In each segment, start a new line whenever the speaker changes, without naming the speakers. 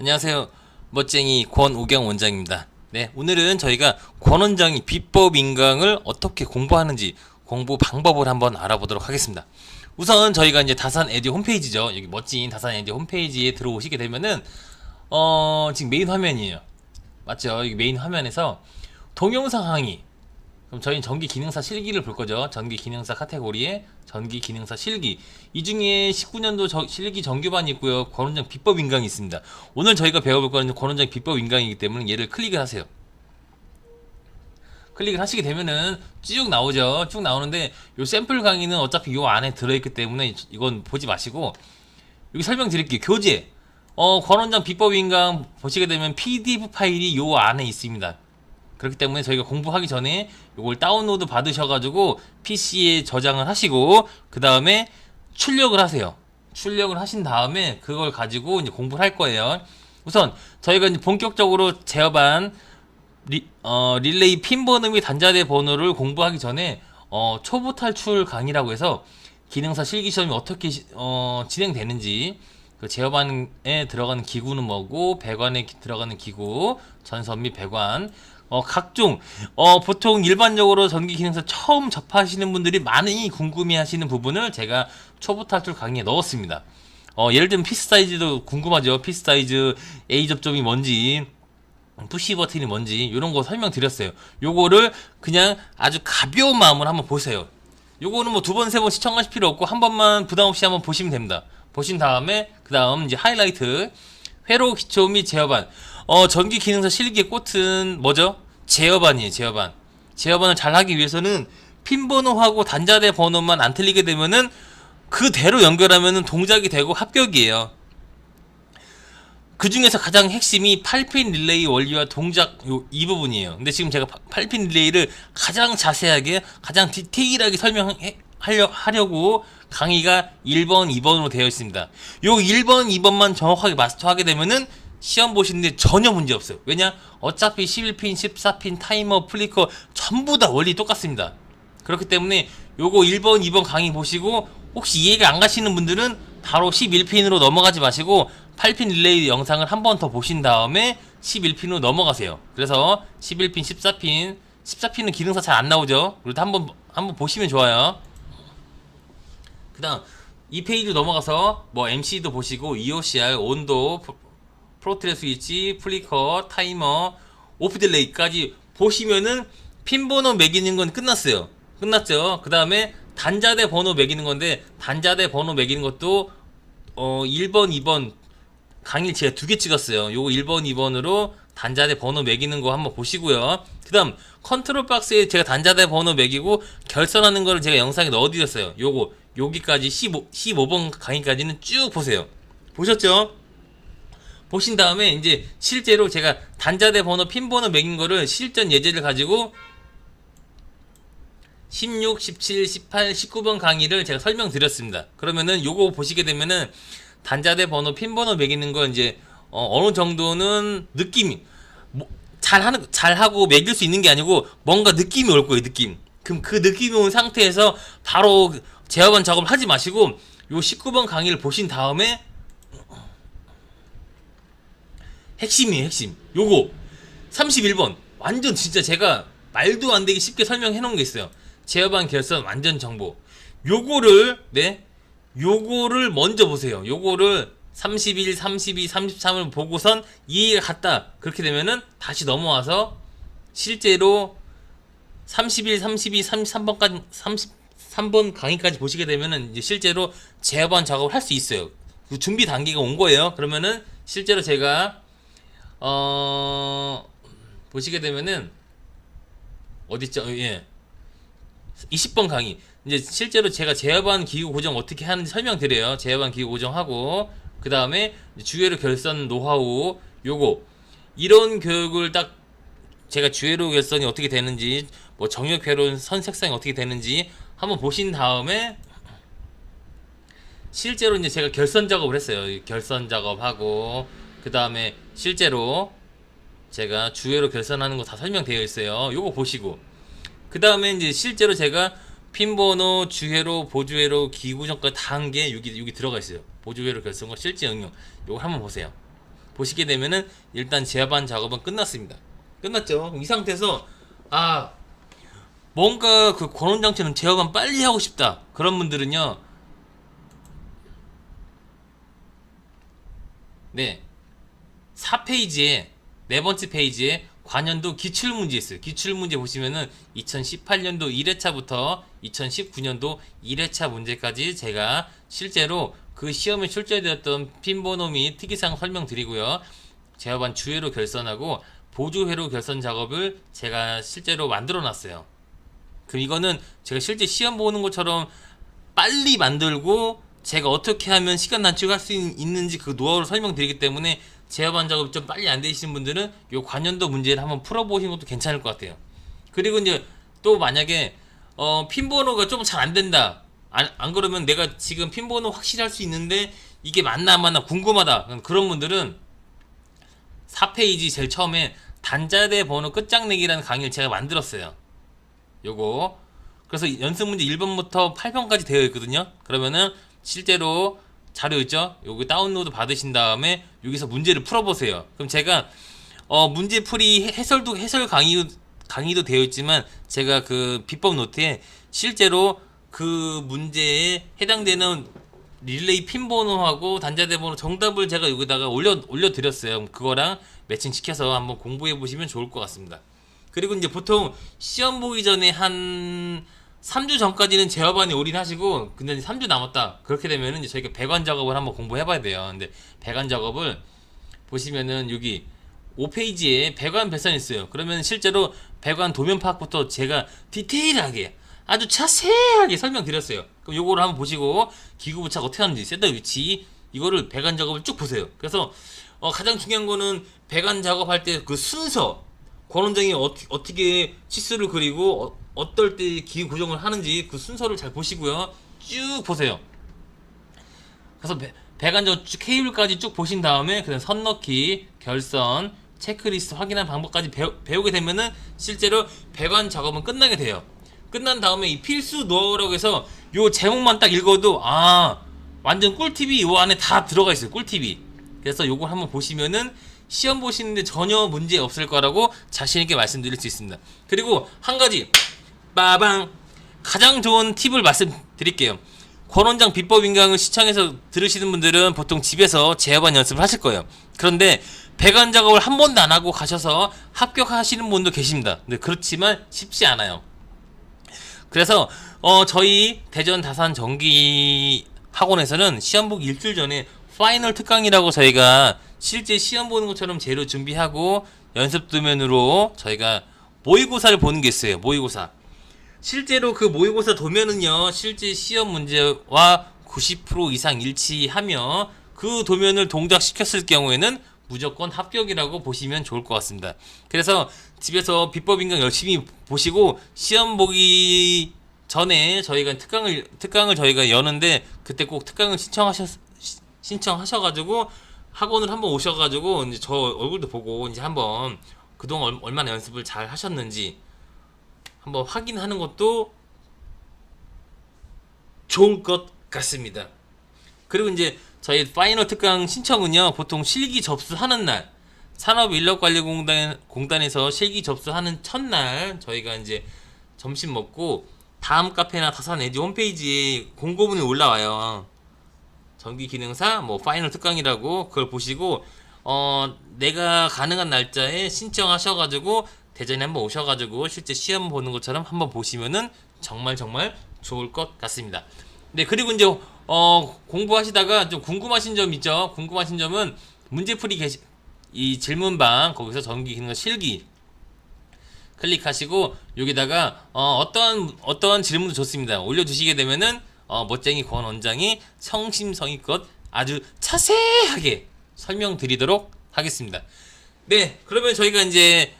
안녕하세요. 멋쟁이 권우경 원장입니다. 네, 오늘은 저희가 권 원장이 비법 인강을 어떻게 공부하는지 공부 방법을 한번 알아보도록 하겠습니다. 우선 저희가 이제 다산 에듀 홈페이지죠. 여기 멋진 다산 에듀 홈페이지에 들어오시게 되면은 어, 지금 메인 화면이에요. 맞죠? 여기 메인 화면에서 동영상 강의 그럼 저희는 전기 기능사 실기를 볼 거죠. 전기 기능사 카테고리에 전기 기능사 실기. 이 중에 19년도 저- 실기 정규반이 있고요. 권원장 비법 인강이 있습니다. 오늘 저희가 배워볼 거는 권원장 비법 인강이기 때문에 얘를 클릭을 하세요. 클릭을 하시게 되면은 쭉 나오죠. 쭉 나오는데 요 샘플 강의는 어차피 요 안에 들어있기 때문에 이건 보지 마시고 여기 설명드릴게요. 교재. 어, 권원장 비법 인강 보시게 되면 PDF 파일이 요 안에 있습니다. 그렇기 때문에 저희가 공부하기 전에 이걸 다운로드 받으셔가지고 PC에 저장을 하시고 그 다음에 출력을 하세요. 출력을 하신 다음에 그걸 가지고 이제 공부를 할 거예요. 우선 저희가 이제 본격적으로 제어반 리, 어, 릴레이 핀 번호 및 단자대 번호를 공부하기 전에 어, 초보 탈출 강의라고 해서 기능사 실기 시험이 어떻게 시- 어, 진행되는지 그 제어반에 들어가는 기구는 뭐고 배관에 기- 들어가는 기구 전선 및 배관 어, 각종 어, 보통 일반적으로 전기 기능사 처음 접하시는 분들이 많이 궁금해하시는 부분을 제가 초보 탈출 강의에 넣었습니다. 어, 예를 들면 피스 사이즈도 궁금하죠. 피스 사이즈 A 접점이 뭔지 푸시 버튼이 뭔지 이런 거 설명드렸어요. 요거를 그냥 아주 가벼운 마음으로 한번 보세요. 요거는 뭐 두 번, 세 번 시청하실 필요 없고 한 번만 부담 없이 한번 보시면 됩니다. 보신 다음에 그 다음 이제 하이라이트 회로 기초 및 제어반 어 전기 기능사 실기의 꽃은 뭐죠? 제어반이에요. 제어반. 제어반을 잘 하기 위해서는 핀 번호하고 단자대 번호만 안 틀리게 되면은 그대로 연결하면은 동작이 되고 합격이에요. 그 중에서 가장 핵심이 8핀 릴레이 원리와 동작 요 이 부분이에요. 근데 지금 제가 8핀 릴레이를 가장 자세하게 가장 디테일하게 설명 하려 하려고 강의가 1번, 2번으로 되어 있습니다. 요 1번, 2번만 정확하게 마스터하게 되면은 시험 보시는데 전혀 문제 없어요. 왜냐? 어차피 11핀, 14핀, 타이머, 플리커 전부 다 원리 똑같습니다. 그렇기 때문에 요거 1번, 2번 강의 보시고 혹시 이해가 안 가시는 분들은 바로 11핀으로 넘어가지 마시고 8핀 릴레이 영상을 한 번 더 보신 다음에 11핀으로 넘어가세요. 그래서 11핀, 14핀, 14핀은 기능사 잘 안 나오죠. 그래도 한번 한번 보시면 좋아요. 그다음 이 페이지 넘어가서 뭐 MC도 보시고 EOCR, 온도, 프로- 프로트레 스위치, 플리커, 타이머, 오프 딜레이까지 보시면은 핀 번호 매기는 건 끝났어요. 끝났죠. 그 다음에 단자대 번호 매기는 건데 단자대 번호 매기는 것도 어 1번, 2번 강의 제가 두 개 찍었어요. 요거 1번, 2번으로 단자대 번호 매기는 거 한번 보시고요. 그 다음 컨트롤 박스에 제가 단자대 번호 매기고 결선하는 거를 제가 영상에 넣어 드렸어요. 요거 여기까지 15, 15번 강의까지는 쭉 보세요. 보셨죠? 보신 다음에 이제 실제로 제가 단자대 번호 핀 번호 매긴 거를 실전 예제를 가지고 16, 17, 18, 19번 강의를 제가 설명드렸습니다. 그러면은 요거 보시게 되면은 단자대 번호 핀 번호 매기는 거 이제 어, 느 정도는 느낌이 뭐, 잘 하는 잘 하고 매길 수 있는 게 아니고 뭔가 느낌이 올 거예요, 느낌. 그럼 그 느낌이 온 상태에서 바로 제어반 작업을 하지 마시고 요 19번 강의를 보신 다음에 핵심이에요, 핵심. 요거 31번 완전 진짜 제가 말도 안 되게 쉽게 설명해 놓은 게 있어요. 제어반 결선 완전 정보. 요거를 네. 요거를 먼저 보세요. 요거를 31, 32, 33을 보고선 이해가 갔다. 그렇게 되면은 다시 넘어와서 실제로 31, 32, 33번까지 33번 강의까지 보시게 되면은 이제 실제로 제어반 작업을 할 수 있어요. 그 준비 단계가 온 거예요. 그러면은 실제로 제가 어 보시게 되면은 어딨죠? 예. 20번 강의. 이제 실제로 제가 제어반 기구 고정 어떻게 하는지 설명드려요. 제어반 기구 고정하고 그 다음에 주회로 결선 노하우 요거 이런 교육을 딱 제가 주회로 결선이 어떻게 되는지 뭐 정역 회로 선 색상이 어떻게 되는지 한번 보신 다음에 실제로 이제 제가 결선 작업을 했어요. 결선 작업하고 그 다음에 실제로 제가 주회로 결선하는 거 다 설명되어 있어요. 요거 보시고 그 다음에 이제 실제로 제가 핀번호, 주회로, 다한게 여기 여기 들어가 있어요. 보주회로 결선과 실제 응용. 요거 한번 보세요. 보시게 되면은 일단 제반 작업은 끝났습니다. 끝났죠. 이 상태에서 아 뭔가 그 권원장처럼 제어반 빨리 하고 싶다. 그런 분들은요. 네. 4페이지에 네 번째 페이지에 관연도 기출문제 있어요. 기출문제 보시면은 2018년도 1회차부터 2019년도 1회차 문제까지 제가 실제로 그 시험에 출제되었던 핀번호 및 특이사항 설명드리고요. 제어반 주회로 결선하고 보조회로 결선 작업을 제가 실제로 만들어 놨어요 그럼 이거는 제가 실제 시험 보는 것처럼 빨리 만들고 제가 어떻게 하면 시간 단축할 수 있- 있는지 그 노하우를 설명드리기 때문에 제어반 작업이 좀 빨리 안 되시는 분들은 요 관련도 문제를 한번 풀어보시는 것도 괜찮을 것 같아요. 그리고 이제 또 만약에 어, 핀 번호가 좀 잘 안 된다. 안, 안 그러면 내가 지금 핀 번호 확실히 할수 있는데 이게 맞나 안 맞나 궁금하다. 그런 분들은 4페이지 제일 처음에 단자대 번호 끝장내기라는 강의를 제가 만들었어요. 요거 그래서 연습 문제 1번부터 8번까지 되어 있거든요. 그러면은 실제로 자료 있죠? 요거 다운로드 받으신 다음에 여기서 문제를 풀어보세요. 그럼 제가 어 문제 풀이 해- 해설도 해설 강의 강의도 되어 있지만 제가 그 비법 노트에 실제로 그 문제에 해당되는 릴레이 핀 번호하고 단자대 번호 정답을 제가 여기다가 올려 올려 드렸어요. 그거랑 매칭 시켜서 한번 공부해 보시면 좋을 것 같습니다. 그리고 이제 보통 시험 보기 전에 한 3주 전까지는 제어반에 올인하시고 근데 이제 3주 남았다. 그렇게 되면은 이제 저희가 배관 작업을 한번 공부해 봐야 돼요. 근데 배관 작업을 보시면은 여기 5페이지에 배관 배선이 있어요. 그러면 실제로 배관 도면 파악부터 제가 디테일하게 아주 자세하게 설명드렸어요. 그럼 요거를 한번 보시고 기구 부착 어떻게 하는지 셋업 위치 이거를 배관 작업을 쭉 보세요. 그래서 어, 가장 중요한 거는 배관 작업할 때 그 순서 권원장이 어, 어떻게 치수를 그리고 어, 어떨 때 기구 고정을 하는지 그 순서를 잘 보시고요. 쭉 보세요. 그래서 배, 배관적 쭉 케이블까지 쭉 보신 다음에 그다음 선 넣기, 결선, 체크리스트 확인한 방법까지 배우, 배우 게 되면은 실제로 배관 작업은 끝나게 돼요. 끝난 다음에 이 필수 노하우라고 해서 요 제목만 딱 읽어도 아 완전 꿀팁이 요 안에 다 들어가 있어요. 꿀팁이. 그래서 요걸 한번 보시면은 시험 보시는데 전혀 문제 없을 거라고 자신 있게 말씀드릴 수 있습니다. 그리고 한 가지 빠방 가장 좋은 팁을 말씀드릴게요. 권원장 비법 인강을 시청해서 들으시는 분들은 보통 집에서 제어반 연습을 하실 거예요. 그런데 배관 작업을 한 번도 안 하고 가셔서 합격하시는 분도 계십니다. 근데 그렇지만 쉽지 않아요. 그래서 어 저희 대전 다산 전기 학원에서는 시험 보기 일주일 전에 파이널 특강이라고 저희가 실제 시험 보는 것처럼 재료 준비하고 연습 도면으로 저희가 모의고사를 보는 게 있어요. 모의고사. 실제로 그 모의고사 도면은요, 실제 시험 문제와 90% 이상 일치하며 그 도면을 동작시켰을 경우에는 무조건 합격이라고 보시면 좋을 것 같습니다. 그래서 집에서 비법 인강 열심히 보시고 시험 보기 전에 저희가 특강을 특강을 저희가 여는데 그때 꼭 특강을 신청하셨 시- 신청하셔가지고 학원을 한번 오셔가지고 이제 저 얼굴도 보고 이제 한번 그동안 얼- 얼마나 연습을 잘 하셨는지 한번 확인하는 것도 좋을 것 같습니다. 그리고 이제 저희 파이널 특강 신청은요 보통 실기 접수하는 날 산업인력관리공단 공단에서 실기 접수하는 첫날 저희가 이제 점심 먹고 다음 카페나 다산 에디 홈페이지에 공고문이 올라와요. 전기 기능사 뭐 파이널 특강이라고 그걸 보시고 어 내가 가능한 날짜에 신청하셔가지고 대전에 한번 오셔가지고 실제 시험 보는 것처럼 한번 보시면은 정말 정말 좋을 것 같습니다. 네 그리고 이제 어 공부하시다가 좀 궁금하신 점 있죠? 궁금하신 점은 문제풀이 게시 이 질문방 거기서 전기 기능 실기 클릭하시고 여기다가 어, 어떤 어떤 질문도 좋습니다. 올려주시게 되면은 어, 멋쟁이 권 원장이 성심성의껏 아주 자세하게 설명드리도록 하겠습니다. 네, 그러면 저희가 이제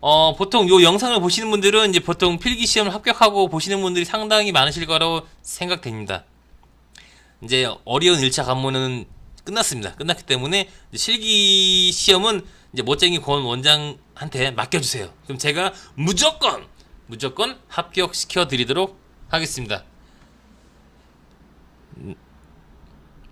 어, 보통 요 영상을 보시는 분들은 이제 보통 필기 시험을 합격하고 보시는 분들이 상당히 많으실 거라고 생각됩니다. 이제 어려운 1차 관문은 끝났습니다. 끝났기 때문에 실기 시험은 이제 멋쟁이 권 원장한테 맡겨주세요. 그럼 제가 무조건 무조건 합격시켜 드리도록 하겠습니다. 음.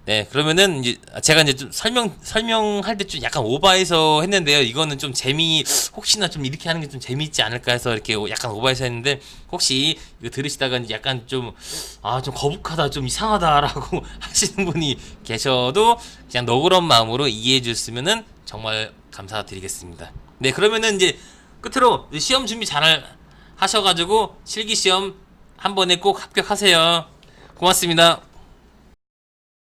네, 그러면은 이제 제가 이제 좀 설명 설명할 때 좀 약간 오바해서 했는데요. 이거는 좀 재미 혹시나 좀 이렇게 하는 게 좀 재미있지 않을까 해서 이렇게 약간 오바해서 했는데 혹시 이거 들으시다가 약간 좀 아 좀 거북하다 좀 이상하다라고 하시는 분이 계셔도 그냥 너그러운 마음으로 이해해 주셨으면은 정말 감사드리겠습니다. 네, 그러면은 이제 끝으로 시험 준비 잘 하셔가지고 실기 시험 한 번에 꼭 합격하세요. 고맙습니다.